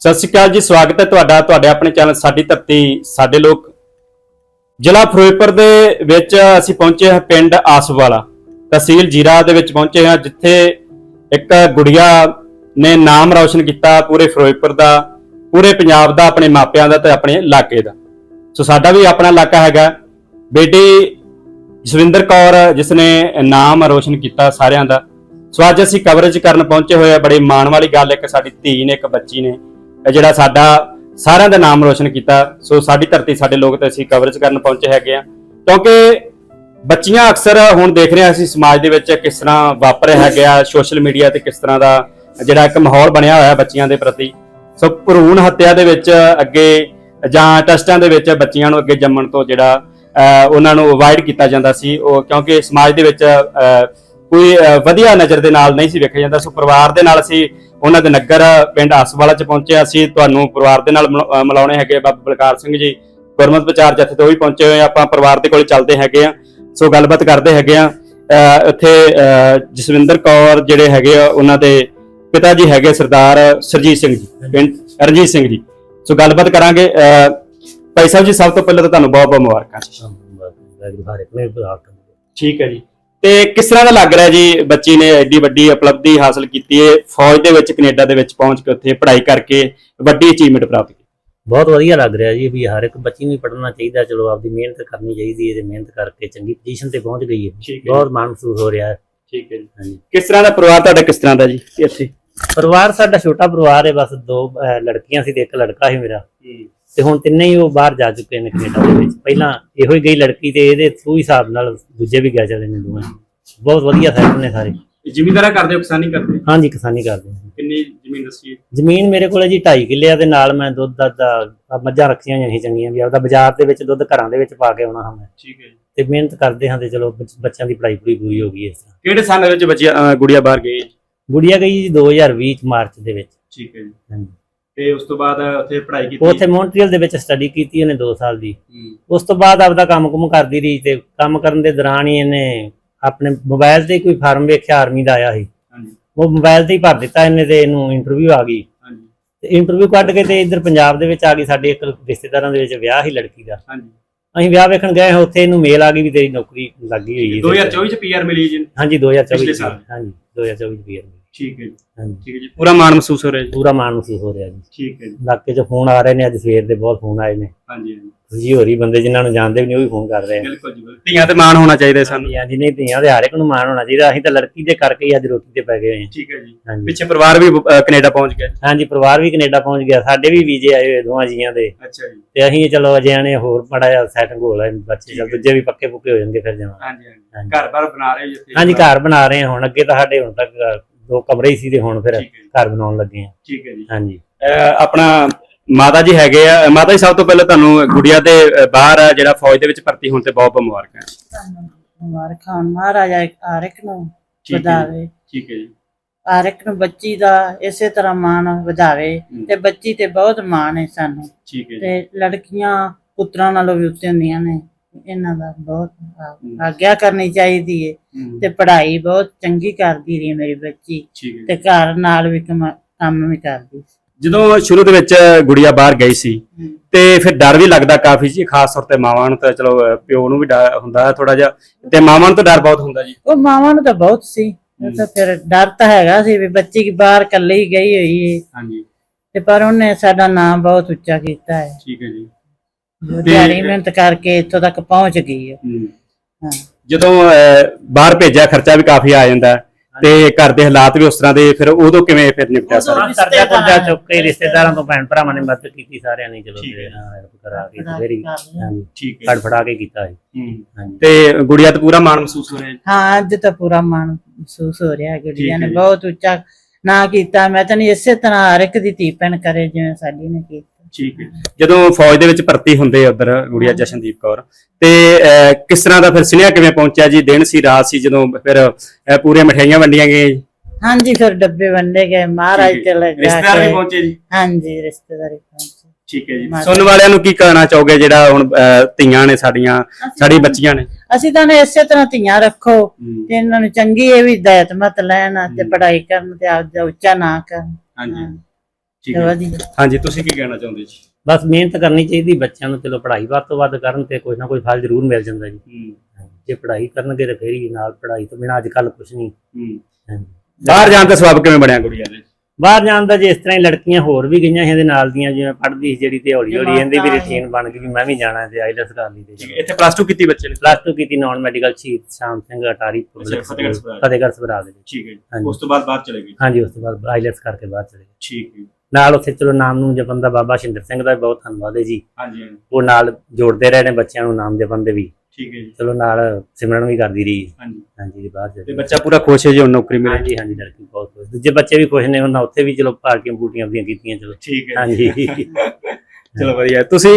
ਸਤਿ ਸ਼੍ਰੀ ਅਕਾਲ ਜੀ, ਸਵਾਗਤ ਹੈ ਤੁਹਾਡਾ, ਤੁਹਾਡੇ ਆਪਣੇ ਚੈਨਲ ਸਾਡੀ ਧਰਤੀ, ਸਾਡੇ ਲੋਕ। ਜ਼ਿਲ੍ਹਾ ਫਿਰੋਜ਼ਪੁਰ ਦੇ ਵਿੱਚ ਅਸੀਂ ਪਹੁੰਚੇ ਹਾਂ ਪਿੰਡ ਆਸਵਾਲਾ। ਤਹਿਸੀਲ ਜੀਰਾ ਦੇ ਵਿੱਚ ਪਹੁੰਚੇ ਹਾਂ, ਜਿੱਥੇ ਇੱਕ ਗੁੜੀਆ ਨੇ ਨਾਮ ਰੌਸ਼ਨ ਕੀਤਾ ਪੂਰੇ ਫਿਰੋਜ਼ਪੁਰ ਦਾ, ਪੂਰੇ ਪੰਜਾਬ ਦਾ, ਆਪਣੇ ਮਾਪਿਆਂ ਦਾ ਤੇ ਆਪਣੇ ਇਲਾਕੇ ਦਾ। ਸੋ ਸਾਡਾ ਵੀ ਆਪਣਾ ਇਲਾਕਾ ਹੈਗਾ। ਬੇਟੀ ਜਸਵਿੰਦਰ ਕੌਰ ਜਿਸ ਨੇ ਨਾਮ ਰੋਸ਼ਨ ਕੀਤਾ ਸਾਰਿਆਂ ਦਾ। ਸੋ ਅੱਜ ਅਸੀਂ ਕਵਰੇਜ ਕਰਨ ਪਹੁੰਚੇ ਹੋਏ ਆ ਬੜੀ ਮਾਣ ਵਾਲੀ ਗੱਲ ਹੈ ਇੱਕ ਸਾਡੀ ਧੀ ਨੇ, ਇੱਕ ਬੱਚੀ ਨੇ ਜਿਹੜਾ ਸਾਡਾ ਸਾਰਿਆਂ ਦਾ ਨਾਮ ਰੋਸ਼ਨ ਕੀਤਾ। ਸੋ ਸਾਡੀ ਧਰਤੀ, ਸਾਡੇ ਲੋਕ ਤੇ ਅਸੀਂ ਕਵਰੇਜ ਕਰਨ ਪਹੁੰਚੇ ਹੈਗੇ ਆ ਕਿਉਂਕਿ ਬੱਚੀਆਂ ਅਕਸਰ ਹੁਣ ਦੇਖ ਰਹੇ ਹਾਂ ਅਸੀਂ ਸਮਾਜ ਦੇ ਵਿੱਚ ਕਿਸ ਤਰ੍ਹਾਂ ਵਾਪਰ ਰਿਹਾ ਹੈਗਾ, ਸੋਸ਼ਲ ਮੀਡੀਆ ਤੇ ਕਿਸ ਤਰ੍ਹਾਂ ਦਾ ਜਿਹੜਾ ਇੱਕ ਮਾਹੌਲ ਬਣਿਆ ਹੋਇਆ ਬੱਚੀਆਂ ਦੇ ਪ੍ਰਤੀ। ਸੋ ਭਰੂਣ ਹੱਤਿਆ ਦੇ ਵਿੱਚ ਅੱਗੇ ਜਾਂ ਟੈਸਟਾਂ ਦੇ ਵਿੱਚ ਬੱਚੀਆਂ ਨੂੰ ਅੱਗੇ ਜੰਮਣ ਤੋਂ ਜਿਹੜਾ ਉਹਨਾਂ ਨੂੰ ਅਵਾਇਡ ਕੀਤਾ ਜਾਂਦਾ ਸੀ। ਉਹ ਕਿਉਂਕਿ ਸਮਾਜ ਦੇ ਵਿੱਚ ਕੋਈ ਵਧੀਆ ਨਜ਼ਰ ਦੇ ਨਾਲ ਨਹੀਂ ਸੀ ਵੇਖਿਆ ਜਾਂਦਾ। ਸੋ ਪਰਿਵਾਰ ਦੇ ਨਾਲ ਅਸੀਂ ਉਹਨਾਂ ਦੇ ਨਗਰ ਪਿੰਡ ਆਸਵਾਲਾ ਚ ਪਹੁੰਚੇ ਅਸੀਂ ਤੁਹਾਨੂੰ ਪਰਿਵਾਰ ਦੇ ਨਾਲ ਮਿਲਾਉਣੇ ਹੈਗੇ ਬਾਬਾ ਬਲਕਾਰ ਸਿੰਘ ਜੀ ਗੁਰਮਤ ਵਿਚਾਰ ਜਥੇ ਤੋਂ ਵੀ ਪਹੁੰਚੇ ਹੋਏ। ਆਪਾਂ ਪਰਿਵਾਰ ਦੇ ਕੋਲ ਚੱਲਦੇ ਹੈਗੇ ਆ। ਸੋ ਗੱਲਬਾਤ ਕਰਦੇ ਹੈਗੇ ਆ। ਇੱਥੇ ਜਸਵਿੰਦਰ ਕੌਰ ਜਿਹੜੇ ਹੈਗੇ ਆ ਉਹਨਾਂ ਦੇ ਪਿਤਾ ਜੀ ਹੈਗੇ ਸਰਦਾਰ ਸਰਜੀਤ ਸਿੰਘ ਜੀ ਪਿੰਡ ਰਣਜੀਤ ਸਿੰਘ ਜੀ। ਸੋ ਗੱਲਬਾਤ ਕਰਾਂਗੇ। ਭਾਈ ਸਾਹਿਬ ਜੀ ਸਭ ਤੋਂ ਪਹਿਲਾਂ ਤਾਂ ਤੁਹਾਨੂੰ ਬਹੁਤ ਬਹੁਤ ਮੁਬਾਰਕਾਂ ਠੀਕ ਹੈ ਜੀ। ਤੇ ਕਿਸ ਤਰ੍ਹਾਂ ਦਾ ਲੱਗ ਰਿਹਾ ਜੀ ਬੱਚੀ ਨੇ ਐਡੀ ਵੱਡੀ ਉਪਲਬਧੀ ਹਾਸਲ ਕੀਤੀ ਹੈ? ਫੌਜ ਦੇ ਵਿੱਚ ਕੈਨੇਡਾ ਦੇ ਵਿੱਚ ਪਹੁੰਚ ਕੇ ਉੱਥੇ ਪੜ੍ਹਾਈ ਕਰਕੇ ਵੱਡੀ ਅਚੀਵਮੈਂਟ ਪ੍ਰਾਪਤ ਕੀਤੀ। ਬਹੁਤ ਵਧੀਆ ਲੱਗ ਰਿਹਾ ਜੀ ਵੀ ਹਰ ਇੱਕ ਬੱਚੀ ਨੂੰ ਪੜ੍ਹਨਾ ਚਾਹੀਦਾ ਚਲੋ ਆਪਦੀ ਮਿਹਨਤ ਕਰਨੀ ਚਾਹੀਦੀ ਹੈ ਤੇ ਮਿਹਨਤ ਕਰਕੇ ਚੰਗੀ ਪੋਜੀਸ਼ਨ ਤੇ ਪਹੁੰਚ ਗਈ ਹੈ। ਬਹੁਤ ਮਾਣ ਮਹਿਸੂਸ ਹੋ ਰਿਹਾ ਹੈ। ਠੀਕ ਹੈ ਜੀ। ਕਿਸ ਤਰ੍ਹਾਂ ਦਾ ਪਰਿਵਾਰ ਤੁਹਾਡਾ ਕਿਸ ਤਰ੍ਹਾਂ ਦਾ ਜੀ? ਇੱਥੇ ਪਰਿਵਾਰ ਸਾਡਾ ਛੋਟਾ ਪਰਿਵਾਰ ਹੈ ਬਸ ਦੋ ਲੜਕੀਆਂ ਸੀ ਤੇ ਇੱਕ ਲੜਕਾ ਸੀ ਮੇਰਾ। ਤੇ ਹੁਣ ਤਿੰਨੇ ਹੀ ਉਹ ਬਾਹਰ ਜਾ ਚੁੱਕੇ ਨੇ ਕੈਨੇਡਾ ਦੇ ਵਿੱਚ। ਪਹਿਲਾਂ ਇਹੋ ਹੀ ਗਈ ਲੜਕੀ ਤੇ ਇਹਦੇ ਥਰੂ ਹਿਸਾਬ ਨਾਲ ਦੂਜੇ ਵੀ ਗਏ ਚਲੇ ਨੇ ਦੋਵੇਂ ਬਹੁਤ ਵਧੀਆ ਸੈਟਲ ਨੇ ਸਾਰੇ। ਜ਼ਿਮੀਂਦਾਰਾ ਕਰਦੇ ਹੋ ਕਿਸਾਨੀ ਕਰਦੇ ਹਾਂਜੀ ਕਿਸਾਨੀ ਕਰਦੇ ਨੇ। ਕਿੰਨੀ ਜ਼ਮੀਨ ਦੱਸੀ ਜ਼ਮੀਨ ਮੇਰੇ ਕੋਲ ਹੈ ਜੀ 2.5 ਕਿੱਲੇ ਆ ਤੇ ਨਾਲ ਮੈਂ ਦੁੱਧ ਦਾ ਦਾ ਮੱਝਾਂ ਰੱਖੀਆਂ ਹੋਈਆਂ ਸੀ ਚੰਗੀਆਂ ਵੀ ਆਪਦਾ ਬਾਜ਼ਾਰ ਦੇ ਵਿੱਚ ਦੁੱਧ ਘਰਾਂ ਦੇ ਵਿੱਚ ਪਾ ਕੇ ਆਉਣਾ ਹਾਂ ਮੈਂ। ਠੀਕ ਹੈ ਜੀ। ਤੇ ਮਿਹਨਤ ਕਰਦੇ ਹਾਂ ਤੇ ਚਲੋ ਬੱਚ- ਬੱਚਿਆਂ ਦੀ ਪੜ੍ਹਾਈ ਪੂਰੀ ਪੂਰੀ ਹੋ ਗਈ ਇਸ ਤਰ੍ਹਾਂ। ਕਿਹੜੇ ਸਾਲ ਦੇ ਵਿੱਚ ਬੱਚੀ ਅਹ, ਗੁੜੀਆ ਬਾਹਰ ਗਈ ਗੁੜੀਆ ਗਈ ਜੀ 2020 ਚ ਮਾਰਚ ਦੇ ਵਿੱਚ। ਠੀਕ ਹੈ ਜੀ। ਹਾਂਜੀ। ਤੇ ਉਸ ਤੋਂ ਬਾਅਦ ਉੱਥੇ ਪੜ੍ਹਾਈ ਕੀਤੀ। ਉੱਥੇ ਮੌਂਟਰੀਅਲ ਦੇ ਵਿੱਚ ਸਟੱਡੀ ਕੀਤੀ ਉਹਨੇ 2 ਸਾਲ ਦੀ। ਉਸ ਤੋਂ ਬਾਅਦ ਆਪਦਾ ਕੰਮ ਕੁਮ ਕਰਦੀ ਰਹੀ ਤੇ ਕੰਮ ਕਰਨ ਦੇ ਦੌਰਾਨ ਹੀ ਇਹਨੇ ਆਪਣੇ ਮੋਬਾਈਲ ਤੇ ਕੋਈ ਫਾਰਮ ਵੇਖਿਆ ਆਰਮੀ ਦਾ ਆਇਆ ਸੀ। ਉਹ ਮੋਬਾਈਲ ਤੇ ਹੀ ਭਰ ਦਿੱਤਾ ਇਹਨੇ ਤੇ ਇਹਨੂੰ ਇੰਟਰਵਿਊ ਆ ਗਈ। ਤੇ ਇੰਟਰਵਿਊ ਕੱਢ ਕੇ ਤੇ ਇੱਧਰ ਪੰਜਾਬ ਦੇ ਵਿੱਚ ਆ ਗਈ ਸਾਡੇ ਇੱਕ ਰਿਸ਼ਤੇਦਾਰਾਂ ਦੇ ਵਿੱਚ ਵਿਆਹ ਸੀ ਲੜਕੀ ਦਾ। ਹਾਂਜੀ। ਅਸੀਂ ਵਿਆਹ ਵੇਖਣ ਗਏ ਹਾਂ, ਉੱਥੇ ਇਹਨੂੰ ਮੇਲ ਆ ਗਈ ਵੀ ਤੇਰੀ ਨੌਕਰੀ ਲੱਗੀ ਹੋਈ ਹੈ। 2024 ਚ ਪੀਆਰ ਮਿਲੀ ਜੀ ਹਾਂਜੀ 2024 ਪਿਛਲੇ ਚ ਸਾਲ। ਹਾਂਜੀ 2024 ਚ ਵੀ ਠੀਕ ਹੈ ਜੀ। ਹਾਂਜੀ। ਠੀਕ ਹੈ ਜੀ। ਪੂਰਾ ਮਾਣ ਮਹਿਸੂਸ ਹੋ ਰਿਹਾ ਜੀ। ਪੂਰਾ ਮਾਣ ਮਹਿਸੂਸ ਹੋ ਰਿਹਾ ਜੀ। ਠੀਕ ਹੈ ਜੀ। ਇਲਾਕੇ 'ਚ ਫੋਨ ਆ ਰਹੇ ਨੇ ਅੱਜ ਸਵੇਰ ਦੇ ਬਹੁਤ ਫੋਨ ਆਏ ਨੇ। ਹਾਂਜੀ ਹਾਂਜੀ। ਖੁਸ਼ੀ ਹੋ ਰਹੀ ਬੰਦੇ ਜਿਨ੍ਹਾਂ ਨੂੰ ਜਾਣਦੇ ਵੀ ਨਹੀਂ ਉਹ ਵੀ ਫੋਨ ਕਰ ਰਹੇ ਆ। ਬਿਲਕੁਲ ਜੀ ਬਿਲਕੁਲ। ਧੀਆਂ ਤੇ ਮਾਣ ਹੋਣਾ ਚਾਹੀਦਾ ਸਾਨੂੰ। ਹਾਂਜੀ ਹਾਂਜੀ ਨਹੀਂ ਧੀਆਂ ਦੇ ਹਰ ਇੱਕ ਨੂੰ ਮਾਣ ਹੋਣਾ ਚਾਹੀਦਾ। ਅਸੀਂ ਤਾਂ ਲੜਕੀ ਦੇ ਕਰਕੇ ਹੀ ਅੱਜ ਰੋਟੀ ਤੇ ਪੈ ਗਏ ਹੋਏ ਹਾਂ। ਠੀਕ ਹੈ ਜੀ। ਹਾਂਜੀ। ਪਿੱਛੇ ਪਰਿਵਾਰ ਵੀ ਅਹ, ਕੈਨੇਡਾ ਪਹੁੰਚ ਗਿਆ। ਹਾਂਜੀ ਪਰਿਵਾਰ ਵੀ ਕੈਨੇਡਾ ਪਹੁੰਚ ਗਿਆ। ਸਾਡੇ ਵੀ ਵੀਜ਼ੇ ਆਏ ਹੋਏ ਦੋਵਾਂ ਜੀਆਂ ਦੇ। ਅੱਛਾ ਜੀ। ਤੇ ਅਸੀਂ ਚਲੋ ਅਜੇ ਆਣੇ ਹੋਰ ਮੜਾ ਜਿਹਾ ਸੈਟਿੰਗ ਹੋ ਲੈ ਬੱਚੇ ਠੀਕ ਹੈ। ਚਲ ਦੂਜੇ ਵੀ ਪੱਕੇ ਪੁੱਕੇ ਹੋ ਜਾਣਗੇ ਫਿਰ ਜਾਵਾਂ ਹਾਂਜੀ ਹਾਂਜੀ। ਹਾਂਜੀ। ਘਰ-ਬਾਰ ਬਣਾ ਰਹੇ ਹੋ ਜੀ ਇੱਥੇ? ਹਾਂਜੀ ਘਰ ਬਣਾ ਰਹੇ ਹਾਂ ਹੁਣ। ਅੱਗੇ ਤਾਂ ਸਾਡੇ ਹੁਣ ਤੱਕ ਦੋ ਕਮਰੇ ਹੀ ਸੀ ਤੇ ਹੁਣ ਫਿਰ ਠੀਕ ਹੈ ਜੀ। ਘਰ ਬਣਾਉਣ ਲੱਗੇ ਹਾਂ। ਠੀਕ ਹੈ ਜੀ। ਹਾਂਜੀ। ਅਹ, ਆਪਣਾ ਮਾਤਾ ਜੀ ਹੈਗੇ ਆ। ਮਾਤਾ ਜੀ ਸਭ ਤੋਂ ਪਹਿਲਾਂ ਤੁਹਾਨੂੰ ਗੁੜੀਆ ਦੇ ਅਹ, ਬਾਹਰ ਆ ਜਿਹੜਾ ਫੌਜ ਦੇ ਵਿੱਚ ਭਰਤੀ ਹੋਣ ਤੇ ਬਹੁਤ ਬਹੁਤ ਮੁਬਾਰਕਾਂ ਮੁਬਾਰਕ ਹੋਣ ਮਹਾਰਾਜਾ ਹਰ ਇੱਕ ਨੂੰ ਠੀਕ ਹੈ ਜੀ। ਵਧਾਵੇ। ਠੀਕ ਹੈ ਜੀ। ਹਰ ਇੱਕ ਨੂੰ ਬੱਚੀ ਦਾ ਇਸੇ ਤਰ੍ਹਾਂ ਮਾਣ ਵਧਾਵੇ ਹਮ। ਤੇ ਬੱਚੀ ਤੇ ਬਹੁਤ ਮਾਣ ਹੈ ਸਾਨੂੰ। ਠੀਕ ਹੈ ਜੀ। ਤੇ ਲੜਕੀਆਂ ਪੁੱਤਰਾਂ ਨਾਲੋਂ ਵੀ ਉੱਤੇ ਹੁੰਦੀਆਂ ਨੇ। ਇਹਨਾਂ ਦਾ ਬਹੁਤ ਆ-। ਆਗਿਆ ਕਰਨੀ ਚਾਹੀਦੀ ਹਮ, ਤੇ ਪੜ੍ਹਾਈ ਬਹੁਤ ਚੰਗੀ ਕਰਦੀ ਰਹੀ ਮੇਰੀ ਬੱਚੀ ਠੀਕ ਹੈ ਜੀ। ਤੇ ਘਰ ਨਾਲ ਵੀ ਕਮਾ- ਕੰਮ ਵੀ ਕਰਦੀ ਸੀ। ਜਦੋਂ ਸ਼ੁਰੂ ਦੇ ਵਿੱਚ ਗੁੜੀਆ ਬਾਹਰ ਗਈ ਸੀ ਹਮ। ਤੇ ਫਿਰ ਡਰ ਵੀ ਲੱਗਦਾ ਕਾਫੀ ਜੀ ਖਾਸ ਤੌਰ ਤੇ ਮਾਵਾਂ ਨੂੰ ਤਾਂ ਚਲੋ ਅਹ, ਪਿਓ ਨੂੰ ਵੀ ਡਰ ਹੁੰਦਾ ਥੋੜਾ ਜਿਹਾ ਤੇ ਮਾਵਾਂ ਨੂੰ ਤਾਂ ਡਰ ਬਹੁਤ ਹੁੰਦਾ ਜੀ। ਉਹ ਮਾਵਾਂ ਨੂੰ ਤਾਂ ਬਹੁਤ ਸੀ ਉਹ ਤਾਂ ਫਿਰ ਡਰ ਤਾਂ ਹੈਗਾ ਸੀ ਵੀ ਬੱਚੀ ਕੀ ਬਾਹਰ ਇਕੱਲੀ ਹੀ ਗਈ ਹੋਈ ਹੈ ਹਾਂਜੀ। ਤੇ ਪਰ ਉਹਨੇ ਸਾਡਾ ਨਾਮ ਬਹੁਤ ਉੱਚਾ ਕੀਤਾ ਹੈ। ਠੀਕ ਹੈ ਜੀ। ਦਿਹਾੜੀ ਮਿਹਨਤ ਕਰਕੇ ਇੱਥੋਂ ਤੱਕ ਪਹੁੰਚ ਗਈ ਹੈ। ਜਦੋਂ ਬਾਹਰ ਭੇਜਿਆ ਖਰਚਾ ਵੀ ਕਾਫੀ ਆ ਜਾਂਦਾ ਤੇ ਘਰ ਦੇ ਹਾਲਾਤ ਵੀ ਉਸ ਤਰ੍ਹਾਂ ਦੇ ਫਿਰ ਉਦੋਂ ਕਿਵੇਂ ਫਿਰ ਨਿਪਟਿਆ ਸਰ? ਹਾਂ ਕਰਜ਼ਾ ਕੁਰਜ਼ਾ ਚੁੱਕ ਕੇ ਰਿਸ਼ਤੇਦਾਰਾਂ ਤੋਂ ਭੈਣ ਭਰਾਵਾਂ ਨੇ ਮਦਦ ਕੀਤੀ ਸਾਰਿਆਂ ਨੇ ਚਲੋ ਠੀਕ ਹੈ। ਹੈਲਪ ਕਰਾ ਕੇ ਤੇ ਫਿਰ ਹੀ ਹਾਂਜੀ। ਠੀਕ ਫੜ ਫੜਾ ਕੇ ਕੀਤਾ ਜੀ ਹਮ, ਹਾਂਜੀ। ਤੇ ਗੁੜੀਆ ਤੇ ਪੂਰਾ ਮਾਣ ਮਹਿਸੂਸ ਹੋ ਰਿਹਾ ਹਾਂ ਅੱਜ ਤਾਂ ਪੂਰਾ ਮਨ ਮਹਿਸੂਸ ਹੋ ਰਿਹਾ ਗੁੜੀਆ ਨੇ। ਬਹੁਤ ਉੱਚਾ ਨਾ ਕੀਤਾ। ਮੈਂ ਤਾਂ ਇਸੇ ਤਰ੍ਹਾਂ ਹਰ ਇੱਕ ਦੀ ਧੀ ਭੈਣ ਕਰੇ ਜਿਵੇਂ ਸਾਡੀ ਨੇ ਕੀਤਾ। ਠੀਕ ਹੈ। ਜਦੋਂ ਫੌਜ ਦੇ ਵਿੱਚ ਭਰਤੀ ਹੁੰਦੇ ਉਧਰ ਗੁੜੀਆ ਜਸ਼ਨਦੀਪ ਕੌਰ ਤੇ ਅਹ, ਕਿਸ ਤਰ੍ਹਾਂ ਦਾ ਫਿਰ ਸੁਨੇਹਾ ਕਿਵੇਂ ਪਹੁੰਚਿਆ ਜੀ? ਦਿਨ ਸੀ ਰਾਤ ਸੀ ਜਦੋਂ ਫਿਰ ਅਹ, ਪੂਰੀਆਂ ਮਠਿਆਈਆਂ ਵੰਡੀਆਂ ਗਈਆਂ ਹਾਂਜੀ ਫਿਰ ਡੱਬੇ ਵੰਡੇ ਗਏ ਮਹਾਰਾਜ। ਤੇ ਲੱਗਾ ਰਿਸ਼ਤੇਦਾਰ ਵੀ ਪਹੁੰਚੇ ਜੀ? ਹਾਂਜੀ ਰਿਸ਼ਤੇਦਾਰੀ ਪਹੁੰਚੇ। ਠੀਕ ਹੈ ਜੀ। ਮਾਤਾ- ਸੁਣਨ ਵਾਲਿਆਂ ਨੂੰ ਕੀ ਕਹਿਣਾ ਚਾਹੋਗੇ ਜਿਹੜਾ ਹੁਣ ਅਹ, ਧੀਆਂ ਨੇ ਸਾਡੀਆਂ ਸਾਡੀ ਬੱਚੀਆਂ ਨੇ? ਅਸੀਂ ਤਾਂ ਨੇ ਇਸੇ ਤਰ੍ਹਾਂ ਧੀਆਂ ਰੱਖੋ ਤੇ ਇਹਨਾਂ ਨੂੰ ਚੰਗੀ ਇਹ ਵੀ ਹਿਦਾਇਤ ਮਤ ਲੈਣ ਤੇ ਹਮ। ਪੜ੍ਹਾਈ ਕਰਨ ਤੇ ਆਪ ਦਾ ਉੱਚਾ ਨਾ ਕਰਨ। ਹਾਂਜੀ। ਠੀਕ ਤੇ ਹੈ ਵਧੀਆ ਹਾਂਜੀ ਤੁਸੀਂ ਕੀ ਕਹਿਣਾ ਚਾਹੁੰਦੇ ਜੀ? ਬਸ ਮਿਹਨਤ ਕਰਨੀ ਚਾਹੀਦੀ ਬੱਚਿਆਂ ਨੂੰ ਚਲੋ ਪੜ੍ਹਾਈ ਵੱਧ ਤੋਂ ਵੱਧ ਕਰਨ ਤੇ ਕੋਈ ਨਾ ਕੋਈ ਫਲ ਜ਼ਰੂਰ ਮਿਲ ਜਾਂਦਾ ਜੀ। ਹੂੰ। ਜੇ ਪੜ੍ਹਾਈ ਕਰਨਗੇ ਤੇ ਫੇਰ ਹੀ ਨਾਲ ਪੜ੍ਹਾਈ ਤੋਂ ਬਿਨਾਂ ਅੱਜ ਕੱਲ ਕੁਝ ਨਹੀਂ। ਹੂੰ। ਬਾਹਰ ਜਾਣ ਦਾ ਸਵਾਬ ਕਿਵੇਂ ਬਣਿਆ ਗੁੜੀਆ ਦੇ? ਬਾਹਰ ਜਾਣ ਦਾ ਜੇ ਇਸ ਤਰ੍ਹਾਂ ਹੀ ਲੜਕੀਆਂ ਹੋਰ ਵੀ ਗਈਆਂ ਇਹਦੇ ਨਾਲ ਦੀਆਂ ਜਿਵੇਂ ਪੜ੍ਹਦੀ ਸੀ ਜਿਹੜੀ ਤੇ ਹੌਲੀ ਹੌਲੀ ਇਹਦੀ ਵੀ ਰੁਟੀਨ ਬਣ ਗਈ ਵੀ ਮੈਂ ਵੀ ਜਾਣਾ ਤੇ ਆਈਲੈਟਸ ਕਰ ਲਈ ਤੇ ਇੱਥੇ ਪਲੱਸ 2 ਕੀਤੀ ਬੱਚੇ ਨੇ? ਪਲੱਸ 2 ਕੀਤੀ non medical Shaheed Sham Singh Attari public Fatehgarh Sabhra. ਦੇ ਵਿੱਚ। ਠੀਕ ਹੈ। ਉਸ ਤੋਂ ਬਾਅਦ ਬਾਹਰ ਚਲੇ ਗਏ? ਹਾਂਜੀ ਉਸ ਤੋਂ ਬਾਅਦ ਆਈਲੈਟਸ ਕਰਕੇ ਬਾਹਰ ਚਲੇ ਗਏ। ਠੀਕ ਹੈ ਨਾਲ ਉੱਥੇ ਚਲੋ ਨਾਮ ਨੂੰ ਜਪਣ ਦਾ ਬਾਬਾ ਸ਼ਿੰਦਰ ਸਿੰਘ ਦਾ ਵੀ ਬਹੁਤ ਧੰਨਵਾਦ ਹੈ ਜੀ। ਹਾਂਜੀ ਹਾਂਜੀ। ਉਹ ਨਾਲ ਜੋੜਦੇ ਰਹੇ ਨੇ ਬੱਚਿਆਂ ਨੂੰ ਨਾਮ ਜਪਣ ਦੇ ਵੀ। ਠੀਕ ਹੈ ਜੀ। ਚਲੋ ਨਾਲ ਸਿਮਰਨ ਵੀ ਕਰਦੀ ਰਹੀ। ਹਾਂਜੀ। ਹਾਂਜੀ ਜੀ ਬਾਹਰ ਤੇ ਚਲੇ ਬੱਚਾ ਪੂਰਾ ਖੁਸ਼ ਹੈ ਜੀ ਹੁਣ ਨੌਕਰੀ ਮਿਲ। ਹਾਂਜੀ ਹਾਂਜੀ ਲੜਕੀ ਬਹੁਤ ਖੁਸ਼। ਦੂਜੇ ਬੱਚੇ ਵੀ ਖੁਸ਼ ਨੇ ਉਹਨਾਂ ਉੱਥੇ ਵੀ ਚਲੋ ਪਾਰਟੀਆਂ ਬੂਟੀਆਂ ਦੀਆਂ ਕੀਤੀਆਂ ਚਲੋ। ਠੀਕ ਹੈ ਹਾਂਜੀ। ਚਲੋ ਵਧੀਆ। ਤੁਸੀਂ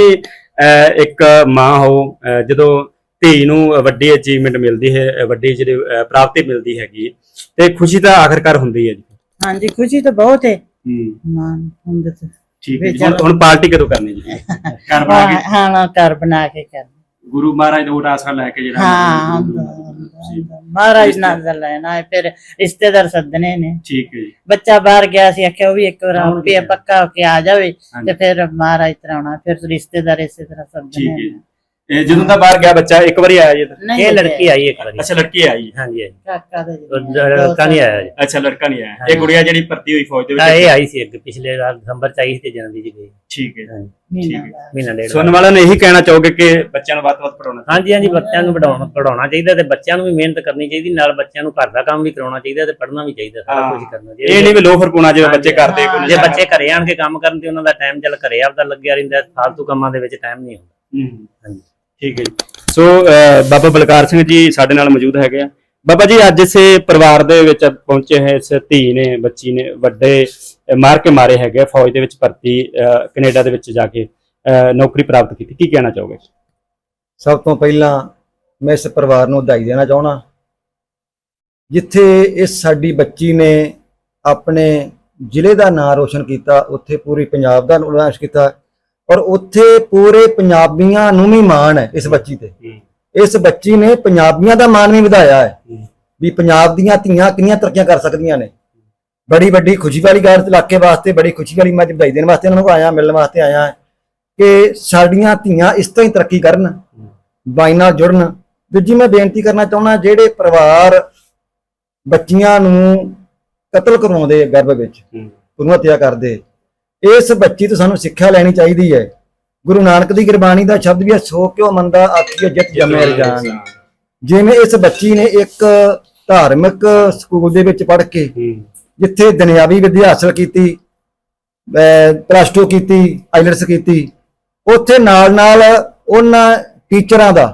ਅਹ, ਇੱਕ ਮਾਂ ਹੋ ਅਹ, ਜਦੋਂ ਧੀ ਨੂੰ ਵੱਡੀ ਅਚੀਵਮੈਂਟ ਮਿਲਦੀ ਹੈ ਅਹ, ਵੱਡੀ ਜਿਹੜੀ ਅਹ, ਪ੍ਰਾਪਤੀ ਮਿਲਦੀ ਹੈਗੀ ਤੇ ਖੁਸ਼ੀ ਤਾਂ ਆਖਰਕਾਰ ਹੁੰਦੀ ਹੈ ਜੀ। ਹਾਂਜੀ ਖੁਸ਼ੀ ਤਾਂ ਬਹੁਤ ਹੈ। ਹੂੰ। ਮਾਂ ਹੁੰਦੇ ਤੇ ਠੀਕ ਹੈ ਜੀ। ਵੀ ਹੁਣ ਚਲੋ। ਹੁਣ ਪਾਰਟੀ ਕਦੋਂ ਕਰਨੀ ਜੀ? ਘਰ ਬਣਾ ਕੇ? ਹਾਂ ਹਾਂ ਘਰ ਬਣਾ ਕੇ ਕਰ। ਗੁਰੂ ਮਹਾਰਾਜ ਦਾ ਓਟ ਆਸਰਾ ਲੈ ਕੇ ਜਿਹੜਾ ਹਾਂ ਹੁੰਦਾ, ਹੁੰਦਾ, ਹੁੰਦਾ। ਮਹਾਰਾਜ ਨਾਲ ਦਾ ਲੈਣਾ ਹੈ ਫਿਰ ਰਿਸ਼ਤੇਦਾਰ ਸੱਦਣੇ ਨੇ। ਠੀਕ ਹੈ ਜੀ। ਬੱਚਾ ਬਾਹਰ ਗਿਆ ਸੀ ਆਖਿਆ ਉਹ ਵੀ ਇੱਕ ਵਾਰ ਪਿਆ ਪੱਕਾ ਹੋ ਕੇ ਆ ਜਾਵੇ ਹਾਂਜੀ। ਤੇ ਫਿਰ ਮਹਾਰਾਜ ਤਰਾਉਣਾ ਫਿਰ ਰਿਸ਼ਤੇਦਾਰ ਇਸੇ ਤਰ੍ਹਾਂ ਠੀਕ ਸੱਦਣੇ ਹੈ ਨੇ। ਇਹ ਜਦੋਂ ਦਾ ਬਾਹਰ ਗਿਆ ਬੱਚਾ ਇੱਕ ਵਾਰੀ ਆਇਆ ਜੀ ਇੱਧਰ? ਲੜਕੀ ਆਈ ਇੱਕ ਵਾਰੀ। ਅੱਛਾ ਲੜਕੀ ਆਈ। ਹੈ। ਹਾਂਜੀ ਹਾਂਜੀ। ਕਾਕਾ ਦੇ ਲੜਕਾ ਨਹੀਂ ਆਇਆ ਜੀ। ਅੱਛਾ ਲੜਕਾ ਨਹੀਂ ਆਇਆ। ਇਹ ਗੁੜੀਆ ਜਿਹੜੀ ਭਰਤੀ ਹੋਈ ਫੌਜ ਦੇ ਤਾਂ ਵਿੱਚ ਇਹ ਆਈ ਸੀ ਅੱਗੇ ਪਿਛਲੇ ਸਾਲ ਦਸੰਬਰ ਚ ਆਈ ਸੀ ਤੇ ਜਨਵਰੀ ਚ ਗਈ ਠੀਕ ਹੈ ਹਾਂਜੀ। ਮਹੀਨਾ ਠੀਕ ਬਾਅਦ। ਮਹੀਨਾ ਡੇਢ ਸੁਣਨ ਵਾਲਿਆਂ ਨੇ ਇਹੀ ਕਹਿਣਾ ਚਾਹੋਗੇ ਕਿ ਬੱਚਿਆਂ ਨੂੰ ਵੱਧ ਤੋਂ ਵੱਧ ਪੜਾਉਣਾ ਹਾਂਜੀ ਹਾਂਜੀ ਬੱਚਿਆਂ ਨੂੰ ਪੜਾਉਣਾ ਪੜਾਉਣਾ ਚਾਹੀਦਾ ਤੇ ਬੱਚਿਆਂ ਨੂੰ ਵੀ ਮਿਹਨਤ ਕਰਨੀ ਚਾਹੀਦੀ ਨਾਲ ਬੱਚਿਆਂ ਨੂੰ ਘਰ ਦਾ ਕੰਮ ਵੀ ਕਰਾਉਣਾ ਚਾਹੀਦਾ ਤੇ ਪੜ੍ਹਨਾ ਵੀ ਚਾਹੀਦਾ ਸਾਰਾ ਹਾਂ। ਕੁਝ ਕਰਨਾ ਇਹ ਨਹੀਂ ਵੀ ਲੋਫਰ ਪੁਣਾ ਜਿਵੇਂ ਬੱਚੇ ਕਰਦੇ ਹਾਂ। ਕੋਈ ਜੇ ਬੱਚੇ ਘਰੇ ਆਣ ਕੇ ਕੰਮ ਕਰਨ ਤੇ ਉਹਨਾਂ ਦਾ ਟਾਈਮ ਚੱਲ ਘਰੇ ਆਪਦਾ ਲੱਗਿਆ ਰਹਿੰਦਾ ਫਾਲਤੂ ਕੰਮਾਂ ਦੇ ਵਿੱਚ ਟਾਈਮ ਨਹੀਂ ਹੁੰਦਾ। ਹੂੰ। ਹਾਂਜੀ। ਠੀਕ ਹੈ ਜੀ। ਸੋ ਬਾਬਾ ਬਲਕਾਰ ਸਿੰਘ ਜੀ ਸਾਡੇ ਨਾਲ ਮੌਜੂਦ ਹੈਗੇ ਆ। ਬਾਬਾ ਜੀ ਅੱਜ ਇਸੇ ਪਰਿਵਾਰ ਦੇ ਵਿੱਚ ਪਹੁੰਚੇ ਹੈ ਇਸ ਧੀ ਨੇ ਬੱਚੀ ਨੇ ਵੱਡੇ ਮਾਰ ਕੇ ਮਾਰੇ ਹੈਗੇ ਫੌਜ ਦੇ ਵਿੱਚ ਭਰਤੀ ਕੈਨੇਡਾ ਦੇ ਵਿੱਚ ਜਾ ਕੇ ਅਹ, ਨੌਕਰੀ ਪ੍ਰਾਪਤ ਕੀਤੀ। ਕੀ ਕਹਿਣਾ ਚਾਹੋਗੇ? ਸਭ ਤੋਂ ਪਹਿਲਾਂ ਮੈਂ ਇਸ ਪਰਿਵਾਰ ਨੂੰ ਵਧਾਈ ਦੇਣਾ ਚਾਹਣਾ ਜਿੱਥੇ ਇਸ ਸਾਡੀ ਬੱਚੀ ਨੇ ਆਪਣੇ ਜ਼ਿਲ੍ਹੇ ਦਾ ਨਾਂ ਰੋਸ਼ਨ ਕੀਤਾ ਉੱਥੇ ਪੂਰੀ ਪੰਜਾਬ ਦਾ ਨਾਂ ਰੋਸ਼ਨ ਕੀਤਾ ਔਰ ਉੱਥੇ ਪੂਰੇ ਪੰਜਾਬੀਆਂ ਨੂੰ ਵੀ ਮਾਣ ਹੈ ਇਸ ਬੱਚੀ ਤੇ। ਇਸ ਬੱਚੀ ਨੇ ਪੰਜਾਬੀਆਂ ਦਾ ਮਾਣ ਵੀ ਵਧਾਇਆ ਹੈ। ਵੀ ਪੰਜਾਬ ਦੀਆਂ ਧੀਆਂ ਕਿੰਨੀਆਂ ਤਰੱਕੀਆਂ ਕਰ ਸਕਦੀਆਂ ਨੇ। ਬੜੀ ਵੱਡੀ ਖੁਸ਼ੀ ਵਾਲੀ ਗੱਲ ਇਲਾਕੇ ਵਾਸਤੇ ਬੜੀ ਖੁਸ਼ੀ ਵਾਲੀ ਮੈਂ ਵਧਾਈ ਦੇਣ ਵਾਸਤੇ ਉਹਨਾਂ ਨੂੰ ਆਇਆ ਮਿਲਣ ਵਾਸਤੇ ਆਇਆ ਕਿ ਸਾਡੀਆਂ ਧੀਆਂ ਇਸ ਤਰ੍ਹਾਂ ਹੀ ਤਰੱਕੀ ਕਰਨ ਬਾਈ ਨਾਲ ਜੁੜਨ। ਦੂਜੀ ਮੈਂ ਬੇਨਤੀ ਕਰਨਾ ਚਾਹੁੰਦਾ ਜਿਹੜੇ ਪਰਿਵਾਰ ਬੱਚੀਆਂ ਨੂੰ ਕਤਲ ਕਰਵਾਉਂਦੇ ਗਰਭ ਵਿੱਚ। ਉਹਨੂੰ ਹੱਤਿਆ ਕਰਦੇ ਇਸ ਬੱਚੀ ਤੋਂ ਸਾਨੂੰ ਸਿੱਖਿਆ ਲੈਣੀ ਚਾਹੀਦੀ ਹੈ ਗੁਰੂ ਨਾਨਕ ਦੀ ਗੁਰਬਾਣੀ ਦਾ ਸ਼ਬਦ ਵੀ ਹੈ ਸੋ ਕਿਉ ਮੰਦਾ ਆਖੀਏ ਜਿਤ ਜਮੇ ਰਜਾਨ ਜਿਵੇਂ ਇਸ ਬੱਚੀ ਨੇ ਇੱਕ ਧਾਰਮਿਕ ਸਕੂਲ ਦੇ ਵਿੱਚ ਪੜ੍ਹ ਕੇ ਜਿੱਥੇ ਦੁਨਿਆਵੀ ਵਿੱਦਿਆ ਹਾਸਲ ਕੀਤੀ ਪਲੱਸ 2 ਕੀਤੀ ਆਈਲਟਸ ਕੀਤੀ ਉੱਥੇ ਨਾਲ ਨਾਲ ਉਹਨਾਂ ਟੀਚਰਾਂ ਦਾ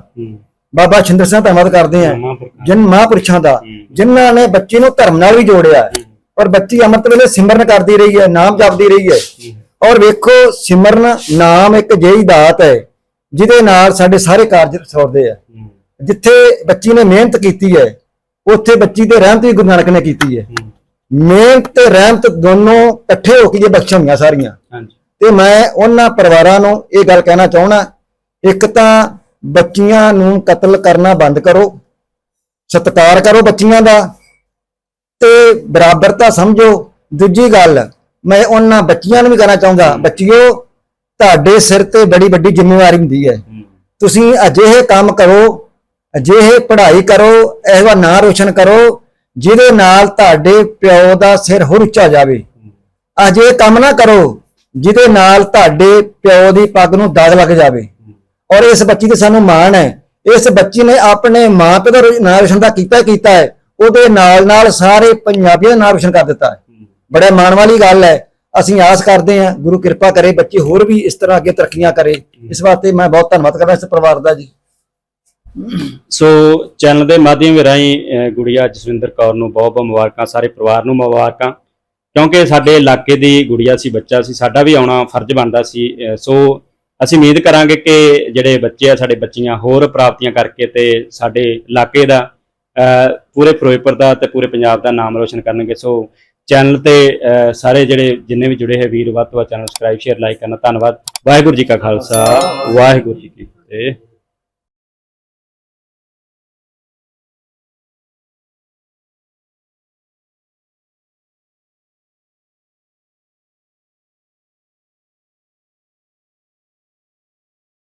ਬਾਬਾ ਸ਼ਿੰਦਰ ਸਿੰਘ ਧੰਨਵਾਦ ਕਰਦੇ ਆ ਮਹਾਂਪੁਰਖਾਂ। ਜਿਨ ਮਹਾਂਪੁਰਸ਼ਾਂ ਦਾ। ਜਿਨ੍ਹਾਂ ਨੇ ਬੱਚੇ ਨੂੰ ਧਰਮ ਨਾਲ ਵੀ ਜੋੜਿਆ। ਔਰ ਬੱਚੀ ਅੰਮ੍ਰਿਤ ਵੇਲੇ ਸਿਮਰਨ ਕਰਦੀ ਰਹੀ ਹੈ ਨਾਮ ਜਪਦੀ ਰਹੀ ਹੈ। ਔਰ ਵੇਖੋ ਸਿਮਰਨ ਨਾਮ ਇੱਕ ਜਿਹੀ ਦਾਤ ਹੈ ਜਿਹਦੇ ਨਾਲ ਸਾਡੇ ਸਾਰੇ ਕਾਰਜ ਸੌਰਦੇ ਆ। ਜਿੱਥੇ ਬੱਚੀ ਨੇ ਮਿਹਨਤ ਕੀਤੀ ਹੈ ਉੱਥੇ ਬੱਚੀ ਤੇ ਰਹਿਮਤ ਵੀ ਗੁਰੂ ਨਾਨਕ ਨੇ ਕੀਤੀ ਹੈ। ਮਿਹਨਤ ਤੇ ਰਹਿਮਤ ਦੋਨੋਂ ਇਕੱਠੇ ਹੋ ਕੇ ਜੇ ਬਖਸ਼ਾਂ ਹੋਈਆਂ ਸਾਰੀਆਂ। ਹਾਂਜੀ। ਤੇ ਮੈਂ ਉਹਨਾਂ ਪਰਿਵਾਰਾਂ ਨੂੰ ਇਹ ਗੱਲ ਕਹਿਣਾ ਚਾਹੁੰਦਾ ਇੱਕ ਤਾਂ ਬੱਚੀਆਂ ਨੂੰ ਕਤਲ ਕਰਨਾ ਬੰਦ ਕਰੋ ਸਤਿਕਾਰ ਕਰੋ ਬੱਚੀਆਂ ਦਾ ਤੇ ਬਰਾਬਰਤਾ ਸਮਝੋ। ਦੂਜੀ ਗੱਲ ਮੈਂ ਉਹਨਾਂ ਬੱਚੀਆਂ ਨੂੰ ਵੀ ਕਹਿਣਾ ਚਾਹੁੰਦਾ ਬੱਚਿਓ ਤੁਹਾਡੇ ਸਿਰ ਤੇ ਬੜੀ ਵੱਡੀ ਜ਼ਿੰਮੇਵਾਰੀ ਹੁੰਦੀ ਹੈ। ਤੁਸੀਂ ਅਜਿਹੇ ਕੰਮ ਕਰੋ ਅਜਿਹੇ ਪੜ੍ਹਾਈ ਕਰੋ ਇਹੋ ਨਾਂ ਰੋਸ਼ਨ ਕਰੋ ਜਿਹਦੇ ਨਾਲ ਤੁਹਾਡੇ ਪਿਓ ਦਾ ਸਿਰ ਹੋਰ ਉੱਚਾ ਜਾਵੇ। ਅਜੇ ਕੰਮ ਨਾ ਕਰੋ ਜਿਹਦੇ ਨਾਲ ਤੁਹਾਡੇ ਪਿਓ ਦੀ ਪੱਗ ਨੂੰ ਦਾਗ ਲੱਗ ਜਾਵੇ। ਔਰ ਇਸ ਬੱਚੀ ਤੇ ਸਾਨੂੰ ਮਾਣ ਹੈ। ਇਸ ਬੱਚੀ ਨੇ ਆਪਣੇ ਮਾਂ ਪਿਓ ਦਾ ਨਾਂ ਰੋਸ਼ਨ ਦਾ ਕੀਤਾ ਕੀਤਾ ਹੈ। ਉਹਦੇ ਨਾਲ ਨਾਲ ਸਾਰੇ ਪੰਜਾਬੀਆਂ ਦਾ ਨਾਂ ਰੋਸ਼ਨ ਕਰ ਦਿੱਤਾ ਹੈ। ਬੜੇ ਮਾਣ ਵਾਲੀ ਗੱਲ ਹੈ। ਅਸੀਂ ਆਸ ਕਰਦੇ ਹਾਂ ਗੁਰੂ ਕਿਰਪਾ ਕਰੇ ਬੱਚੇ ਹੋਰ ਵੀ ਇਸ ਤਰ੍ਹਾਂ ਅੱਗੇ ਤਰੱਕੀਆਂ ਕਰੇ। ਇਸ ਵਾਸਤੇ ਮੈਂ ਬਹੁਤ ਧੰਨਵਾਦ ਕਰਦਾ ਇਸ ਪਰਿਵਾਰ ਦਾ ਜੀ। ਸੋ ਚੈਨਲ ਦੇ ਮਾਧਿਅਮ ਰਾਹੀਂ ਗੁੜੀਆ ਜਸਵਿੰਦਰ ਕੌਰ ਨੂੰ ਬਹੁਤ ਬਹੁਤ ਮੁਬਾਰਕਾਂ ਸਾਰੇ ਪਰਿਵਾਰ ਨੂੰ ਮੁਬਾਰਕਾਂ। ਕਿਉਂਕਿ ਸਾਡੇ ਇਲਾਕੇ ਦੀ ਗੁੜੀਆ ਸੀ ਬੱਚਾ ਸੀ ਸਾਡਾ ਵੀ ਆਉਣਾ ਫਰਜ਼ ਬਣਦਾ ਸੀ। ਸੋ ਅਸੀਂ ਉਮੀਦ ਕਰਾਂਗੇ ਕਿ ਜਿਹੜੇ ਬੱਚੇ ਆ ਸਾਡੇ ਬੱਚੀਆਂ ਹੋਰ ਪ੍ਰਾਪਤੀਆਂ ਕਰਕੇ ਤੇ ਸਾਡੇ ਇਲਾਕੇ ਦਾ ਪੂਰੇ ਫਿਰੋਜ਼ਪੁਰ ਦਾ ਤੇ ਪੂਰੇ ਪੰਜਾਬ ਦਾ ਨਾਮ ਰੋਸ਼ਨ ਕਰਨਗੇ। ਸੋ ਚੈਨਲ ਤੇ ਸਾਰੇ ਜਿਹੜੇ ਜਿੰਨੇ ਵੀ ਜੁੜੇ ਹੈ ਵੀਰ, ਵੱਧ ਤੋਂ ਵੱਧ ਚੈਨਲ ਸਬਸਕ੍ਰਾਈਬ ਸ਼ੇਅਰ ਲਾਈਕ ਕਰਨਾ। ਧੰਨਵਾਦ। ਵਾਹਿਗੁਰੂ ਜੀ ਕਾ ਖਾਲਸਾ। ਵਾਹਿਗੁਰੂ ਜੀ ਕੀ ਫਤਿਹ।